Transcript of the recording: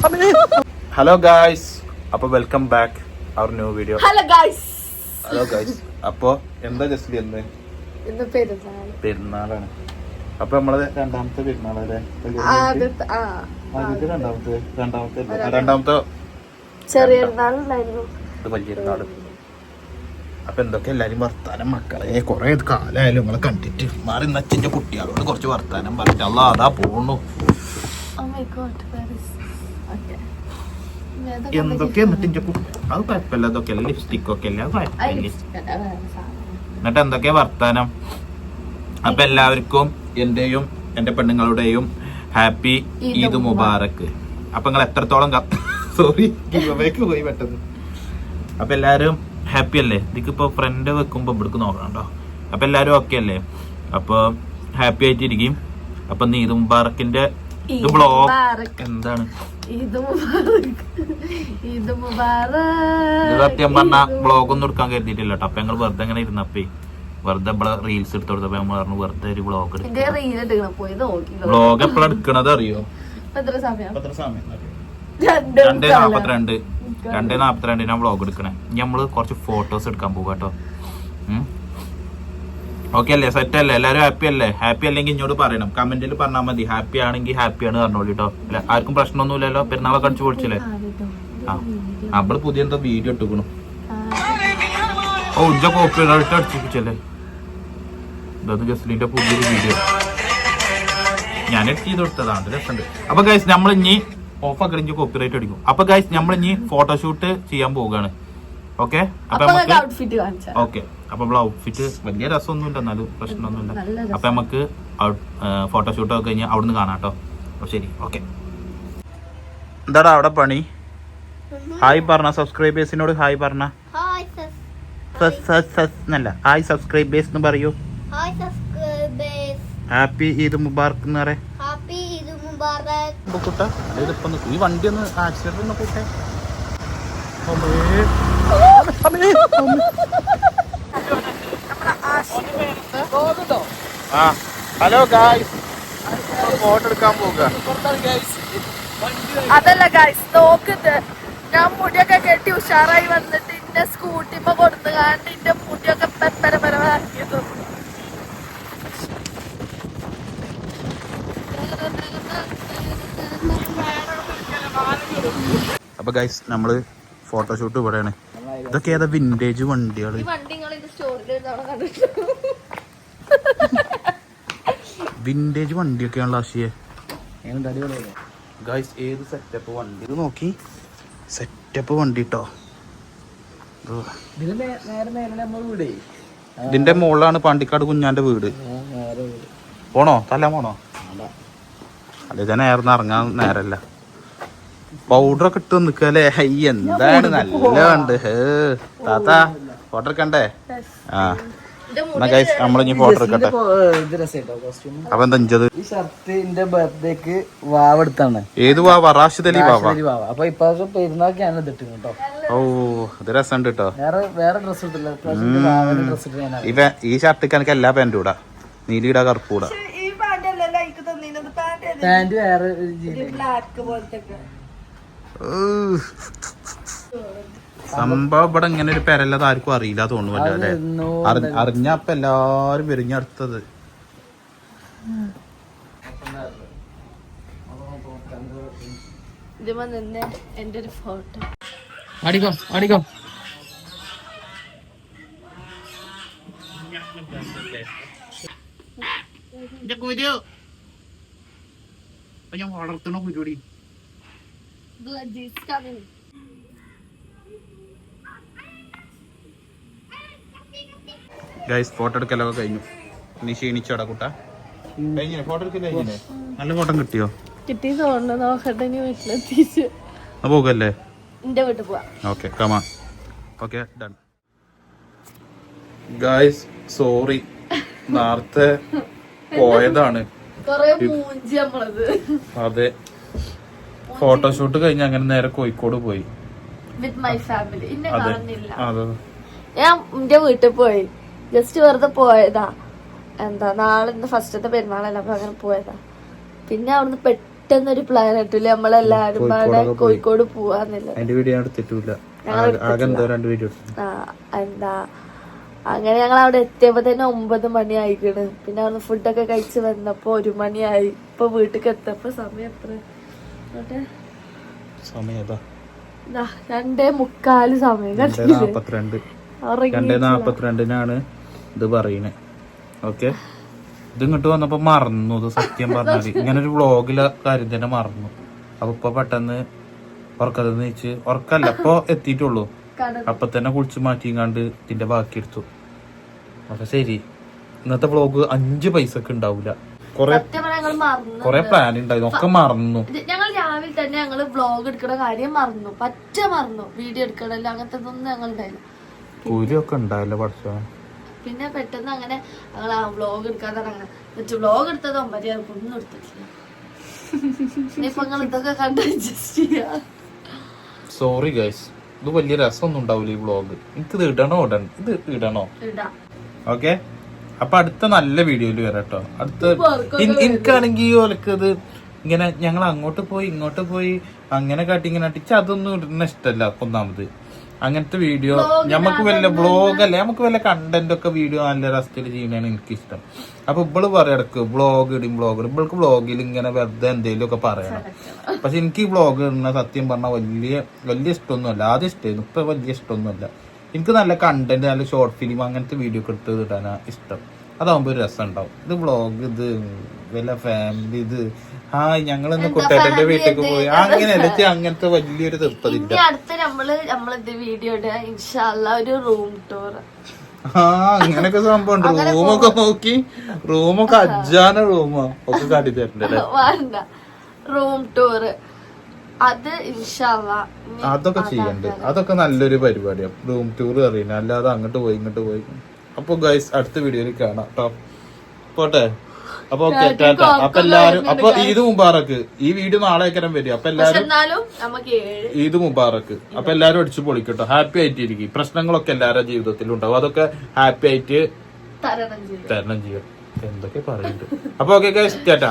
Hello guys അപ്പൊ welcome back our new video hello guys hello guys അപ്പൊ എന്താ just എന്ത് ഇന്ന് പെരുന്നാൾ പെരുന്നാളാണ്. അപ്പൊ നമ്മളത് രണ്ടാമത്തെ പെരുന്നാളല്ലേ ആദ്യത്തെ രണ്ടാമത്തെ രണ്ടാമത്തെ രണ്ടാമത്തെ. ചെറിയ ഇത് വലിയ പെരുന്നാൾ. അപ്പൊ എന്തൊക്കെ എല്ലാരും വർത്താനം മക്കളെ? കൊറേ കാലമായാലും നമ്മളെ കണ്ടിട്ട്. മാറി നച്ചിന്റെ കുട്ടികളോട് കുറച്ച് വർത്താനം പറഞ്ഞു അതാ പോണു. ഓ my god, where is Okay. ഇനി ഏതാ എന്തൊക്കെ എന്നിട്ട് കുട്ടി അത് കുഴപ്പമില്ല. അതൊക്കെ അല്ലേ? ലിപ്സ്റ്റിക് ഒക്കെ അല്ലേ? കുഴപ്പമില്ല. എന്നിട്ട് എന്തൊക്കെ വർത്താനം? അപ്പൊ എല്ലാവർക്കും എന്റെയും എന്റെ പെണ്ണുങ്ങളുടെയും ഹാപ്പി ഈദ് മുബാറക്ക്. അപ്പൊ നിങ്ങൾ എത്രത്തോളം സോറി പോയി പെട്ടെന്ന്. അപ്പൊ എല്ലാരും ഹാപ്പി അല്ലേ? ഇതിക്കിപ്പോ ഫ്രണ്ട് വെക്കുമ്പോ ഇവിടേക്ക് നോക്കണം കേട്ടോ. അപ്പൊ എല്ലാരും ഓക്കെ അല്ലേ? അപ്പൊ ഹാപ്പി ആയിട്ടിരിക്കും. അപ്പൊ നീദ് മുബാറക്കിന്റെ ഇത് എന്താണ്. ഇത് സത്യം പറഞ്ഞ ബ്ലോഗ് ഒന്നും എടുക്കാൻ കരുതിയിട്ടില്ല കേട്ടോ അപ്പൊ ഞങ്ങൾ വെറുതെ ഇങ്ങനെ ഇരുന്നപ്പേ. വെറുതെ ഇവിടെ റീൽസ് എടുത്തു കൊടുത്തപ്പോ നമ്മൾ പറഞ്ഞു വെറുതെ ഒരു ബ്ലോഗ് ബ്ലോഗ് എപ്പോഴാണ് എടുക്കണത് അറിയോ? രണ്ടേ. നാപ്പത്തിരണ്ട്. രണ്ടേ നാപ്പത്തിരണ്ടിനാ ബ്ലോഗ് എടുക്കണേ. ഇനി നമ്മൾ കുറച്ച് ഫോട്ടോസ് എടുക്കാൻ പോകാട്ടോ കേട്ടോ ഓക്കെ അല്ലേ? സെറ്റ് അല്ലേ എല്ലാവരും ഹാപ്പി അല്ലേ ഹാപ്പി അല്ലെങ്കിൽ ഇങ്ങോട്ട് പറയണം. കമന്റിൽ പറഞ്ഞാൽ മതി. ഹാപ്പി ആണെങ്കിൽ ഹാപ്പി ആണ് പറഞ്ഞോളൂ കേട്ടോ അല്ല ആർക്കും പ്രശ്നമൊന്നുമില്ലല്ലോ? പെരുന്നാളൊക്കെ അടിച്ചു പൊളിച്ചില്ലേ? ആ നമ്മൾ പുതിയ എന്തോ വീഡിയോ ഇട്ടുക്കണു. ഓ ഉജ്ജ കോപ്പി റൈറ്റ് അടിച്ചിപ്പിച്ചല്ലേ ജസ്ലിന്റെ പുതിയൊരു വീഡിയോ. ഞാൻ എഡിറ്റ് ചെയ്ത് കൊടുത്തതാണ് രസമുണ്ട് അപ്പൊ ഗൈസ് നമ്മൾ ഇനി ഓഫ് ആക്കി കോപ്പി റൈറ്റ് അടിക്കും. അപ്പൊ ഗൈസ് നമ്മൾ ഇനി ഫോട്ടോഷൂട്ട് ചെയ്യാൻ പോവുകയാണ്. ഓക്കെ ഓക്കെ അപ്പൊ നമ്മൾ ഔട്ട്ഫിറ്റ് വലിയ രസമൊന്നുമില്ല എന്നാലും പ്രശ്നമൊന്നുമില്ല. അപ്പൊ നമുക്ക് ഫോട്ടോഷൂട്ട് ഒക്കെ കഴിഞ്ഞാൽ അവിടുന്ന് കാണാം കേട്ടോ. അപ്പൊ ശരി. ഓക്കെ എന്താടാ അവിടെ പണി? ഹായ് പറഞ്ഞ സബ്സ്ക്രൈബേഴ്സിനോട് ഹായ് പറഞ്ഞ. എന്നല്ല. ഹായ് സബ്സ്ക്രൈബേഴ്സ് എന്ന് പറയൂ. ഹാപ്പി ഈദ് മുബാർക്ക് എന്ന് പറയാം. ഈ വണ്ടി ഒന്ന് ആക്സിഡന്റ് ഒന്ന് കൂട്ടെ. ആ ഹലോ ഗായ്സ് ഫോട്ടോ എടുക്കാൻ പോകുക അതല്ല ഗായ്സ് നോക്കുന്നത് ഞാൻ മുടിയൊക്കെ കെട്ടി ഉഷാറായി വന്നിട്ട് ഇന്റെ സ്കൂട്ടിമ്മ കൊടുത്തു കാണിട്ട് ഇന്റെ മുടിയൊക്കെ പെപ്പരപരമാക്കിയത് അപ്പൊ ഗൈസ് നമ്മൾ ഫോട്ടോഷൂട്ട് ഇവിടെയാണ്. ഇതൊക്കെ ഏതാ വിന്റേജ് വണ്ടികൾ? ഈ വണ്ടി നിങ്ങൾ ഇത് സ്റ്റോറിൽ കണ്ടിട്ടു. വിന്റേജ് വണ്ടിയൊക്കെയാണല്ലോ ആശയെ. ഗൈസ് ഏത് സെറ്റപ്പ് വണ്ടി? ഇത് നോക്കി. സെറ്റപ്പ് വണ്ടി കേട്ടോ ഇതിന്റെ മുകളിലാണ് പാണ്ടിക്കാട് കുഞ്ഞാന്റെ വീട്. പോണോ? തല്ല പോണോ? അല്ല ഞാൻ നേർന്ന് ഇറങ്ങാൻ നേരല്ല. പൗഡർ ഒക്കെ ഇട്ട് നിക്കല്ലേ? ഹൈ എന്താണ്? നല്ല ഉണ്ട്. ഹേ താത്ത ഫോട്ടോ എടുക്കണ്ടേ? ആ. എന്നാ ഗൈസ് നമ്മളിനി ഫോട്ടോ എടുക്കട്ടെ. അപ്പൊ എന്താ ഈ ഷർട്ട് എന്റെ ബർത്ത്ഡേക്ക് വാവ് എടുത്താണ്. ഏത് വാവ? റാഷിദ് അലി വാവ. അപ്പൊ ഇപ്രാവശ്യം പെരുന്നാൾക്ക് ഞാൻ ഇതിട്ടു കേട്ടോ. ഓ ഇത് രസമുണ്ട് കേട്ടോ. വേറെ വേറെ ഡ്രസ് ഇവ ഈ ഷർട്ടിക്ക് എനിക്ക് എല്ലാ പാന്റും ഇടാ. നീലിടാ കറുപ്പൂടാ പാന്റ് വേറെ ഒരു ജീൻ. ബ്ലാക്ക് പോലത്തെ സംഭവം ഇവിടെ ഇങ്ങനെ ഒരു പെരല്ലത് ആർക്കും അറിയില്ല തോന്നുമല്ലോ അല്ലെ? അറിഞ്ഞ അറിഞ്ഞപ്പ എല്ലാരും വിരിഞ്ഞടുത്തത് അടുത്തത് ഇതിമ നിന്ന് എന്റെ ഒരു ഫോട്ടോ. അടിക്കോ അടിക്കോ. ഞാൻ വളർത്തണോ കുരുടി. ഗൈസ് ഫോട്ടോ എടുക്കലൊക്കെ കഴിഞ്ഞു. നീ ക്ഷീണിച്ചോടാ കുട്ട? കഴിഞ്ഞില്ലേ? ഫോട്ടോ കഴിഞ്ഞില്ലേ? നല്ല ഫോട്ടോ കിട്ടിയോ? കിട്ടി തോന്നുന്നു. നോക്കട്ടെ ഇനി വീട്ടിലെത്തിച്ച്. പോകല്ലേ? എന്റെ വീട്ടിൽ പോവാ. ഓക്കെ കമാ ഓക്കെ ഡൺ ഗായ്സ് സോറി നേരത്തെ പോയതാണ്. കൊറേ മൂഞ്ചി നമ്മളത്. അതെ. ഫോട്ടോഷൂട്ട് കഴിഞ്ഞ് അങ്ങനെ നേരെ കോഴിക്കോട് പോയി. വിത്ത് മൈ ഫാമിലി ഇന്നെ അതെ. അതെ. ഞാൻ എന്റെ വീട്ടിൽ പോയി. ജസ്റ്റ് വെറുതെ പോയതാ. എന്താ നാളെ ഇന്ന് ഫസ്റ്റത്തെ പെരുന്നാളല്ല അപ്പൊ അങ്ങനെ പോയതാ. പിന്നെ അവിടുന്ന് പെട്ടെന്ന് ഒരു പ്ലാൻ ഇട്ടില്ല. നമ്മളെല്ലാരും പാടെ. കോഴിക്കോട് പോവാന്നില്ല എന്തോ രണ്ട് വീഡിയോ ആ എന്താ അങ്ങനെ ഞങ്ങൾ അവിടെ എത്തിയപ്പോ തന്നെ ഒമ്പത് മണി ആയിക്കണ് പിന്നെ അവിടെ ഫുഡൊക്കെ കഴിച്ച് വന്നപ്പോ ഒരു മണിയായി. ഇപ്പൊ വീട്ടിൽ എത്തപ്പോ സമയം എത്ര? രണ്ടേ മുക്കാൽ സമയം. രണ്ടേ നാപ്പത്തിരണ്ടിനാണ് ഇത് പറയണേ. ഓക്കെ? ഇത് ഇങ്ങോട്ട് വന്നപ്പോ മറന്നു ഇത് സത്യം പറഞ്ഞാൽ. ഇങ്ങനെ ഒരു വ്ളോഗിലെ കാര്യം തന്നെ മറന്നു. അപ്പൊ ഇപ്പൊ പെട്ടെന്ന് ഉറക്കത്തിൽ നീച്ച് ഉറക്കല്ല ഇപ്പൊ എത്തിയിട്ടുള്ളൂ. അപ്പൊ തന്നെ കുളിച്ച് മാറ്റിങ്ങാണ്ട് ഇതിന്റെ ബാക്കി എടുത്തു. അപ്പൊ ശരി. ഇന്നത്തെ വ്ളോഗ് അഞ്ച് പൈസക്ക് ഉണ്ടാവൂല. കൊറേ കൊറേ പ്ലാൻ ഉണ്ടായിരുന്നു ഒക്കെ മറന്നു. തന്നെ ഞങ്ങൾ വ്ളോഗ് എടുക്കുന്ന കാര്യം മറന്നു. പറ്റ മറന്നു. വീഡിയോ എടുക്കണല്ലോ അങ്ങനത്തെ ഒന്നും ഞങ്ങൾ ഉണ്ടായില്ല. പഠിച്ചോ പിന്നെ പെട്ടെന്ന് അങ്ങനെ ഞങ്ങൾ ആ വ്ളോഗ് എടുക്കാൻ തുടങ്ങണം വ്ളോഗ് എടുത്തത് ഒമ്പത് ഒന്നും എടുത്തിട്ടില്ല. ഇനിയിപ്പൊ നിങ്ങൾ ഇതൊക്കെ കണ്ട് അഡ്ജസ്റ്റ് ചെയ്യാം. സോറി ഗൈസ് ഇത് വലിയ രസമൊന്നും ഉണ്ടാവില്ല ഈ വ്ളോഗ് എനിക്ക് ഇത് ഇടണോ. ഉടൻ ഇത് ഇടണോ? ഇടാം. ഓക്കെ അപ്പൊ അടുത്ത നല്ല വീഡിയോയിൽ വരാം കേട്ടോ. അടുത്ത എനിക്കാണെങ്കിൽ എനിക്കാണെങ്കിൽ ഓലക്ക് ഇത് ഇങ്ങനെ ഞങ്ങൾ അങ്ങോട്ട് പോയി ഇങ്ങോട്ട് പോയി അങ്ങനെ കാട്ടി ഇങ്ങനെ അടിച്ച് അതൊന്നും ഇടുന്ന ഇഷ്ടമല്ല ഒന്നാമത്. അങ്ങനത്തെ വീഡിയോ നമുക്ക് വല്ല ബ്ലോഗ് അല്ലേ? നമുക്ക് വല്ല കണ്ടന്റ് ഒക്കെ വീഡിയോ നല്ല രസത്തിൽ ചെയ്യണതാണ് എനിക്ക് ഇഷ്ടം അപ്പൊ ഇവൾ പറയടക്ക് ബ്ലോഗ് ഇടും ബ്ലോഗ് ഇടും. ഇവൾക്ക് ബ്ലോഗിൽ ഇങ്ങനെ വെറുതെ എന്തെങ്കിലും ഒക്കെ പറയണം പക്ഷെ എനിക്ക് ഈ ബ്ലോഗ് ഇടുന്ന സത്യം പറഞ്ഞാൽ വലിയ വലിയ ഇഷ്ടമൊന്നുമല്ല. ആദ്യം ഇഷ്ടമായിരുന്നു. ഇപ്പൊ വലിയ ഇഷ്ടമൊന്നുമല്ല. എനിക്ക് നല്ല കണ്ടന്റ് നല്ല ഷോർട്ട് ഫിലിം അങ്ങനത്തെ വീഡിയോ ഒക്കെ എടുത്ത് ഇടാനാ ഇഷ്ടം. അതാവുമ്പോ ഒരു രസം ഉണ്ടാവും. ഇത് വ്ളോഗ് ഇത് വല്ല ഫാമിലി ഇത് ഹായ് ഞങ്ങളിന്ന് കുട്ടേട്ടന്റെ വീട്ടിലേക്ക് പോയി. അങ്ങനെയല്ല ഇച്ച് അങ്ങനത്തെ വലിയൊരു തീർപ്പതില്ല ഇനി അടുത്ത നമ്മൾ നമ്മളിത് വീഡിയോ ഇൻഷാല്ല ഒരു റൂം ടൂർ ആ അങ്ങനൊക്കെ സംഭവം ഉണ്ട് റൂമൊക്കെ നോക്കി. റൂമൊക്കെ അജ്ജാന റൂമാ ഒക്കെ കാട്ടി തരണ്ടല്ലേ? വേണ്ട. റൂം ടൂറ് അത് അതൊക്കെ ചെയ്യണ്ട്. അതൊക്കെ നല്ലൊരു പരിപാടിയാണ് റൂം ടൂർ അറിയുന്നത് അല്ലാതെ അങ്ങോട്ട് പോയി ഇങ്ങോട്ട് പോയി. അപ്പൊ ഗൈസ് അടുത്ത വീഡിയോയിൽ കാണാം കേട്ടോ പോട്ടെ? അപ്പൊ ഓക്കെ ടാറ്റ അപ്പൊ എല്ലാരും അപ്പൊ ഈദ് മുബാറക്ക് ഈ വീഡിയോ നാളെ ആക്കരം വരും അപ്പൊ എല്ലാരും ഈദ് മുബാറക്ക് അപ്പൊ എല്ലാരും അടിച്ചു പൊളിക്കട്ടോ. ഹാപ്പി ആയിട്ട് ഇരിക്കും പ്രശ്നങ്ങളൊക്കെ എല്ലാവരുടെ ജീവിതത്തിൽ ഉണ്ടാവും അതൊക്കെ ഹാപ്പി ആയിട്ട് തരണം ചെയ്യും. എന്തൊക്കെ പറയുന്നുണ്ട്. അപ്പൊ ഓക്കെ ചേട്ടാ ടാറ്റ